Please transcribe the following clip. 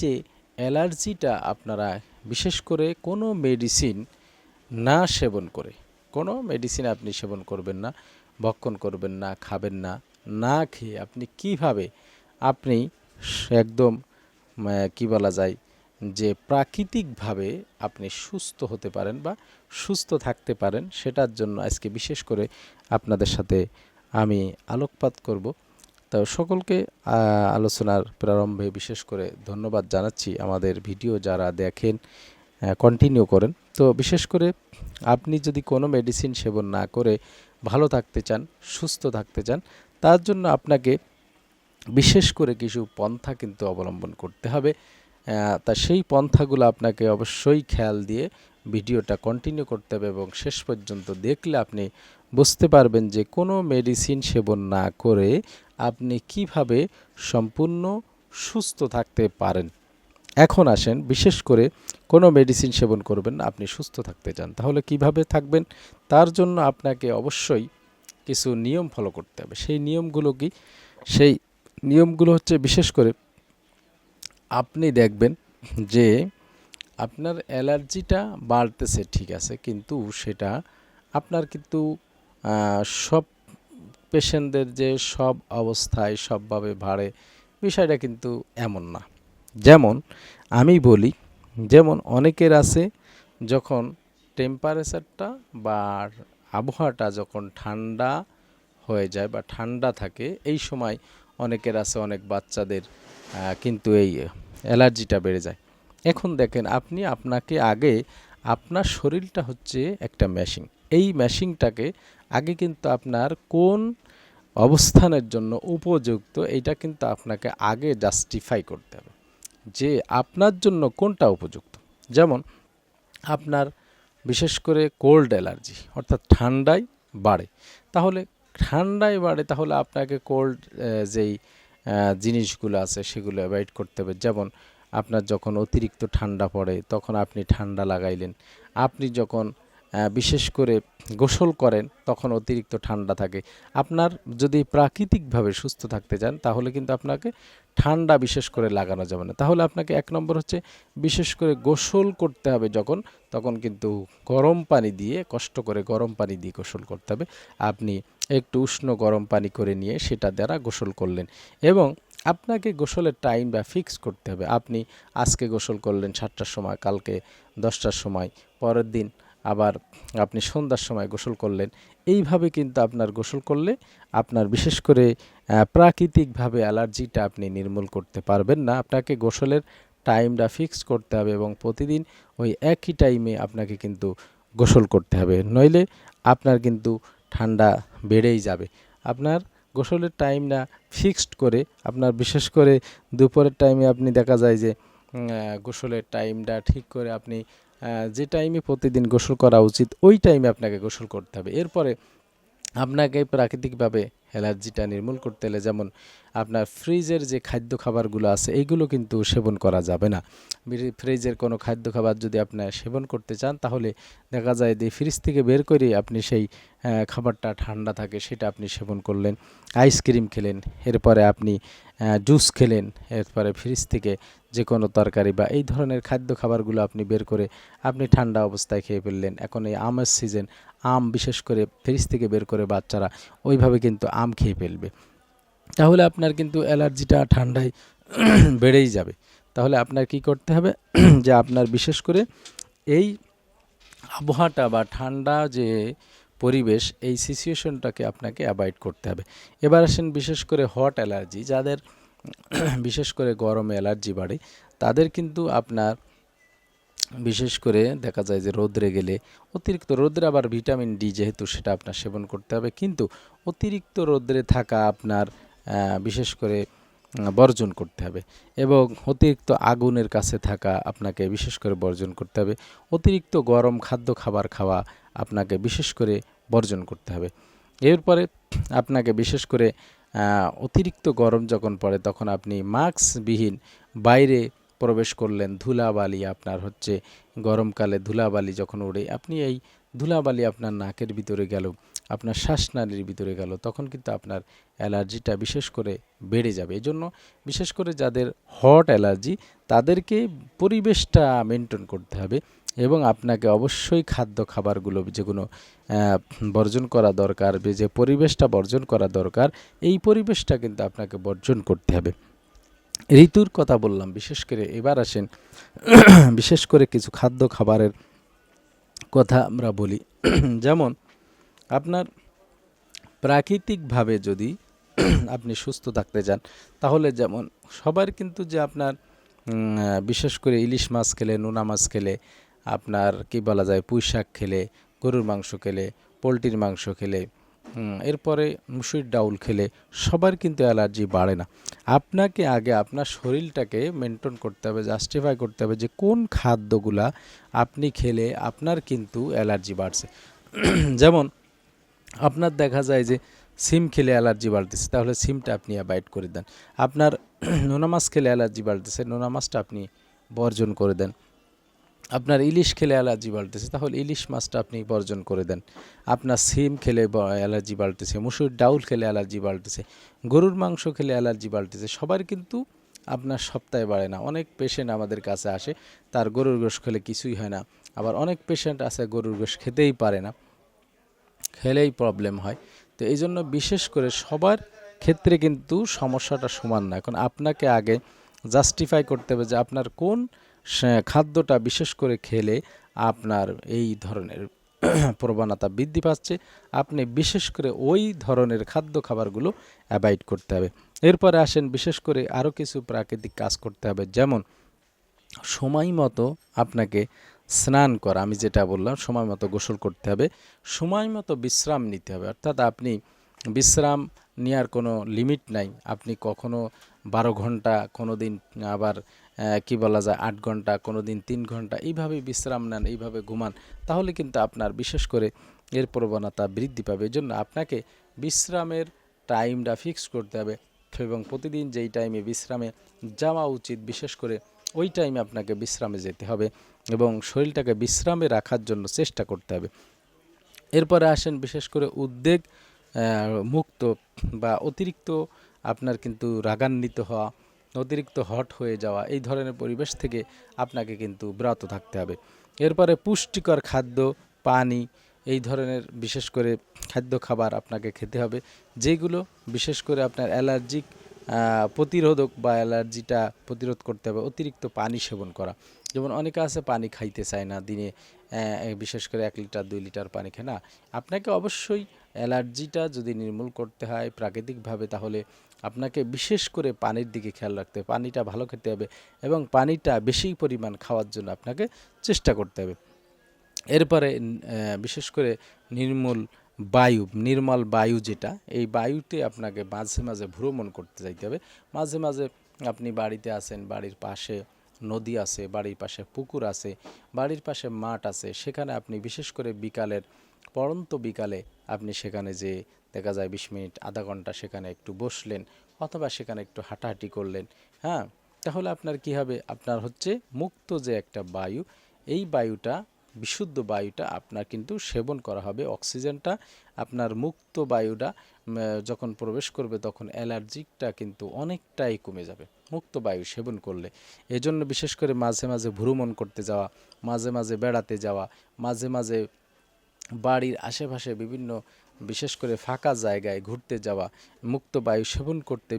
যে অ্যালার্জিটা আপনারা, বিশেষ করে কোনো মেডিসিন না সেবন করে, কোনো মেডিসিন আপনি সেবন করবেন না, ভক্ষণ করবেন না, খাবেন না না খেয়ে আপনি কীভাবে আপনি একদম কি বলা যায়, যে প্রাকৃতিকভাবে আপনি সুস্থ হতে পারেন বা সুস্থ থাকতে পারেন, সেটার জন্য আজকে বিশেষ করে আপনাদের সাথে আমি আলোকপাত করব। তো সকলকে আলোচনার প্রারম্ভে বিশেষ করে ধন্যবাদ জানাচ্ছি আমাদের ভিডিও যারা দেখেন কন্টিনিউ করেন। তো বিশেষ করে আপনি যদি কোনো মেডিসিন সেবন না করে ভালো থাকতে চান, সুস্থ থাকতে চান, তার জন্য আপনাকে বিশেষ করে কিছু পন্থা কিন্তু অবলম্বন করতে হবে। তা সেই পন্থাগুলো আপনাকে অবশ্যই খেয়াল দিয়ে ভিডিওটা কন্টিনিউ করতে হবে এবং শেষ পর্যন্ত দেখলে আপনি বুঝতে পারবেন যে কোনো মেডিসিন সেবন না করে আপনি কীভাবে সম্পূর্ণ সুস্থ থাকতে পারেন। এখন আসেন, বিশেষ করে কোনো মেডিসিন সেবন করবেন না, আপনি সুস্থ থাকতে চান। তাহলে কীভাবে থাকবেন? তার জন্য আপনাকে অবশ্যই কিছু নিয়ম ফলো করতে হবে। সেই নিয়মগুলো কি? সেই নিয়মগুলো হচ্ছে, বিশেষ করে আপনি দেখবেন যে আপনার অ্যালার্জিটা বাড়তেছে, ঠিক আছে, কিন্তু সেটা আপনার কিন্তু সব পেশেন্টদের যে সব অবস্থায় সবভাবে ভাড়ে বিষয়টা কিন্তু এমন না। যেমন আমি বলি, যেমন অনেকের আছে, যখন টেম্পারেচারটা বা আবহাওয়াটা যখন ঠান্ডা হয়ে যায় বা ঠান্ডা থাকে, এই সময় অনেকের আছে, অনেক বাচ্চাদের কিন্তু এই অ্যালার্জিটা বেড়ে যায়। এখন দেখেন আপনি আপনাকে আগে আপনার শরীরটা হচ্ছে একটা মেশিন এই মেশিনটাকে আগে কিন্তু আপনার কোন অবস্থানের জন্য উপযুক্ত এইটা কিন্তু আপনাকে আগে জাস্টিফাই করতে হবে। যে আপনার জন্য কোনটা উপযুক্ত? যেমন আপনার বিশেষ করে কোল্ড অ্যালার্জি অর্থাৎ ঠান্ডায় বাড়ে। তাহলে ঠান্ডায় বাড়ে, তাহলে আপনাকে কোল্ড যেই জিনিসগুলো আছে সেগুলো অ্যাভয়েড করতে হবে। যেমন আপনার যখন অতিরিক্ত ঠান্ডা পড়ে, তখন আপনি ঠান্ডা লাগাইলেন। আপনি যখন বিশেষ করে গোসল করেন, তখন অতিরিক্ত ঠান্ডা থাকে। আপনার যদি প্রাকৃতিকভাবে সুস্থ থাকতে চান তাহলে কিন্তু আপনাকে ঠান্ডা বিশেষ করে লাগানো যাবে না। তাহলে আপনাকে এক নম্বর হচ্ছে, বিশেষ করে গোসল করতে হবে যখন, তখন কিন্তু গরম পানি দিয়ে, কষ্ট করে গরম পানি দিয়ে গোসল করতে হবে। আপনি একটু উষ্ণ গরম পানি করে নিয়ে, সেটা দ্বারা গোসল করলেন। এবং আপনাকে গোসলের টাইম বা ফিক্স করতে হবে। আপনি আজকে গোসল করলেন সাতটার সময়, কালকে দশটার সময়, পরের দিন আবার আপনি সন্ধ্যার সময় গোসল করলেন। এইভাবে কিন্তু আপনার গোসল করলে আপনার বিশেষ করে প্রাকৃতিকভাবে অ্যালার্জিটা আপনি নির্মূল করতে পারবেন না। আপনাকে গোসলের টাইমটা ফিক্স করতে হবে এবং প্রতিদিন ওই একই টাইমে আপনাকে কিন্তু গোসল করতে হবে। নইলে আপনার কিন্তু ঠান্ডা বেড়েই যাবে। আপনার গোসলের টাইমটা ফিক্সড করে আপনার বিশেষ করে দুপুরের টাইমে আপনি দেখা যায় যে গোসলের টাইমটা ঠিক করে আপনি যে টাইমে প্রতিদিন গোসল করা উচিত, ওই টাইমে আপনাকে গোসল করতে হবে। এরপরে আপনাকে প্রাকৃতিকভাবে অ্যালার্জিটা নির্মূল করতে হলে যেমন আপনার ফ্রিজের যে খাদ্য খাবারগুলো আছে এইগুলো কিন্তু সেবন করা যাবে না। ফ্রিজের কোনো খাদ্য খাবার যদি আপনার সেবন করতে চান, তাহলে দেখা যায় যে ফ্রিজ থেকে বের করে আপনি সেই খাবারটা ঠান্ডা থাকে, সেটা আপনি সেবন করলেন আইসক্রিম খেলেন, এরপরে আপনি জুস খেলেন, এরপরে ফ্রিজ থেকে যে কোনো তরকারি বা এই ধরনের খাদ্য খাবারগুলো আপনি বের করে আপনি ঠান্ডা অবস্থায় খেয়ে ফেললেন। এখন এই আমের সিজন আম বিশেষ করে ফ্রিজ থেকে বের করে বাচ্চারা, ওইভাবে কিন্তু আম খেয়ে ফেলবে। তাহলে আপনার কিন্তু অ্যালার্জিটা ঠান্ডায় বেড়েই যাবে। তাহলে আপনার কি করতে হবে? যে আপনার বিশেষ করে এই আবহাওয়াটা বা ঠান্ডা যে পরিবেশ, এই সিচুয়েশনটাকে আপনাকে অ্যাভয়েড করতে হবে। এবার আসেন বিশেষ করে হট অ্যালার্জি, যাদের বিশেষ করে গরমে অ্যালার্জি বাড়ে, তাদের কিন্তু আপনার বিশেষ করে দেখা যায় যে রোদ্রে গেলে অতিরিক্ত রোদ্রে আবার ভিটামিন ডি যেহেতু সেটা আপনার সেবন করতে হবে, কিন্তু অতিরিক্ত রোদ্রে থাকা আপনার বিশেষ করে বর্জন করতে হবে এবং অতিরিক্ত আগুনের কাছে থাকা আপনাকে বিশেষ করে বর্জন করতে হবে। অতিরিক্ত গরম খাদ্য খাবার খাওয়া আপনাকে বিশেষ করে বর্জন করতে হবে। এরপরে আপনাকে বিশেষ করে অতিরিক্ত গরম যখন পড়ে তখন আপনি মাস্কবিহীন বাইরে প্রবেশ করলেন। ধুলাবালি আপনার হচ্ছে গরমকালে ধুলাবালি যখন ওড়ে, আপনি এই ধুলাবালি আপনার নাকের ভিতরে গেল, আপনার শ্বাসনালীর ভিতরে গেল, তখন কিন্তু আপনার অ্যালার্জিটা বিশেষ করে বেড়ে যাবে। এই জন্য বিশেষ করে যাদের হট অ্যালার্জি, তাদেরকে পরিবেশটা মেনটেন করতে হবে এবং আপনাকে অবশ্যই খাদ্য খাবারগুলো যেগুলো বর্জন করা দরকার, যে পরিবেশটা বর্জন করা দরকার, এই পরিবেশটা কিন্তু আপনাকে বর্জন করতে হবে। ঋতুর কথা বললাম, বিশেষ করে এবার আসেন, বিশেষ করে কিছু খাদ্য খাবারের কথা আমরা বলি। যেমন, আপনার প্রাকৃতিকভাবে যদি আপনি সুস্থ থাকতে চান তাহলে যেমন সবার কিন্তু যে আপনার বিশেষ করে ইলিশ মাছ খেলে, নোনা মাছ খেলে, আপনার কি বলা যায় পুঁই শাক খেলে, গরুর মাংস খেলে, পোলট্রির মাংস খেলে এরপরে মুসুরির ডাউল খেলে সবার কিন্তু অ্যালার্জি বাড়ে না। আপনাকে আগে আপনার শরীরটাকে মেনটেন করতে হবে জাস্টিফাই করতে হবে যে কোন খাদ্যগুলা আপনি খেলে আপনার কিন্তু অ্যালার্জি বাড়ছে। যেমন আপনার দেখা যায় যে সিম খেলে অ্যালার্জি বাড়তেছে, তাহলে সিমটা আপনি অ্যাভয়েড করে দেন। আপনার নোনা মাছ খেলে অ্যালার্জি বাড়তেছে, নোনা মাছটা আপনি বর্জন করে দেন। আপনার ইলিশ খেলে অ্যালার্জি বাড়তেছে, তাহলে ইলিশ মাছটা আপনি বর্জন করে দেন। আপনার সিম খেলে অ্যালার্জি বাড়তেছে, মুসুর ডাউল খেলে অ্যালার্জি বাড়তেছে, গরুর মাংস খেলে অ্যালার্জি বাড়তেছে, সবার কিন্তু আপনার সপ্তাহে বাড়ে না। অনেক পেশেন্ট আমাদের কাছে আসে, তার গরুর গোশ খেলে কিছুই হয় না। আবার অনেক পেশেন্ট আছে গরুর গোশ খেতেই পারে না, খেলেই প্রবলেম হয়। তো এই জন্য বিশেষ করে সবার ক্ষেত্রে কিন্তু সমস্যাটা সমান না। এখন আপনাকে আগে জাস্টিফাই করতে হবে যে আপনার কোন খাদ্যটা বিশেষ করে খেলে আপনার এই ধরনের প্রবণতা বৃদ্ধি পাচ্ছে। আপনি বিশেষ করে ওই ধরনের খাদ্য খাবারগুলো অ্যাভয়েড করতে হবে। এরপরে আসেন, বিশেষ করে আরও কিছু প্রাকৃতিক কাজ করতে হবে। যেমন, সময় মতো আপনাকে স্নান করা, আমি যেটা বললাম, সময় মতো গোসল করতে হবে। সময় মতো বিশ্রাম নিতে হবে। অর্থাৎ আপনি বিশ্রাম নেওয়ার কোনো লিমিট নাই। আপনি কখনো বারো ঘণ্টা কোনো দিন আবার কি বলা যায়, আট ঘণ্টা কোনো দিন তিন ঘণ্টা এইভাবে বিশ্রাম নেন, এইভাবে ঘুমান, তাহলে কিন্তু আপনার বিশেষ করে এর প্রবণতা বৃদ্ধি পাবে। এই জন্য আপনাকে বিশ্রামের টাইমটা ফিক্স করতে হবে এবং প্রতিদিন যেই টাইমে বিশ্রামে যাওয়া উচিত, বিশেষ করে ওই টাইমে আপনাকে বিশ্রামে যেতে হবে এবং শরীরটাকে বিশ্রামে রাখার জন্য চেষ্টা করতে হবে। এরপরে আসেন বিশেষ করে উদ্বেগ মুক্ত বা অতিরিক্ত আপনার কিন্তু রাগান্বিত হওয়া, অতিরিক্ত হট হয়ে যাওয়া এই ধরনের পরিবেশ থেকে আপনাকে কিন্তু ব্রত থাকতে হবে। এরপরে পুষ্টিকর খাদ্য, পানি এই ধরনের বিশেষ করে খাদ্য খাবার আপনাকে খেতে হবে, যেগুলো বিশেষ করে আপনার অ্যালার্জিক প্রতিরোধক বা অ্যালার্জিটা প্রতিরোধ করতে হবে, অতিরিক্ত পানি সেবন করা। যেমন অনেকে আছে পানি খাইতে চায় না, দিনে বিশেষ করে এক লিটার, দুই লিটার পানি খায় না। আপনাকে অবশ্যই অ্যালার্জিটা যদি নির্মূল করতে হয় প্রাকৃতিকভাবে, তাহলে আপনাকে বিশেষ করে পানির দিকে খেয়াল রাখতে হবে। পানিটা ভালো খেতে হবে এবং পানিটা বেশি পরিমাণ খাওয়ার জন্য আপনাকে চেষ্টা করতে হবে। এরপরে বিশেষ করে নির্মূল বায়ু, নির্মল বায়ু যেটা, এই বায়ুতে আপনাকে মাঝে মাঝে ভ্রমণ করতে যাইতে হবে। মাঝে মাঝে আপনি বাড়িতে আছেন, বাড়ির পাশে নদী আছে, বাড়ির পাশে পুকুর আছে, বাড়ির পাশে মাঠ আছে, সেখানে আপনি বিশেষ করে বিকালের, পরন্ত বিকালে আপনি সেখানে যে দেখা যায় বিশ মিনিট, আধা ঘণ্টা সেখানে একটু বসলেন অথবা সেখানে একটু হাঁটাহাঁটি করলেন হ্যাঁ? তাহলে আপনার কি হবে? আপনার হচ্ছে মুক্ত যে একটা বায়ু, এই বায়ুটা বিশুদ্ধ বায়ুটা আপনার কিন্তু সেবন করা হবে। অক্সিজেনটা আপনার মুক্ত বায়ুটা যখন প্রবেশ করবে তখন অ্যালার্জিকটা কিন্তু অনেকটাই কমে যাবে। মুক্ত বায়ু সেবন করলে। এজন্য বিশেষ করে মাঝে মাঝে ভ্রমণ করতে যাওয়া, মাঝে মাঝে বেড়াতে যাওয়া, মাঝে মাঝে বাড়ির আশেপাশে বিভিন্ন, বিশেষ করে ফাঁকা জায়গায় ঘুরতে যাওয়া, মুক্ত বায়ু সেবন করতে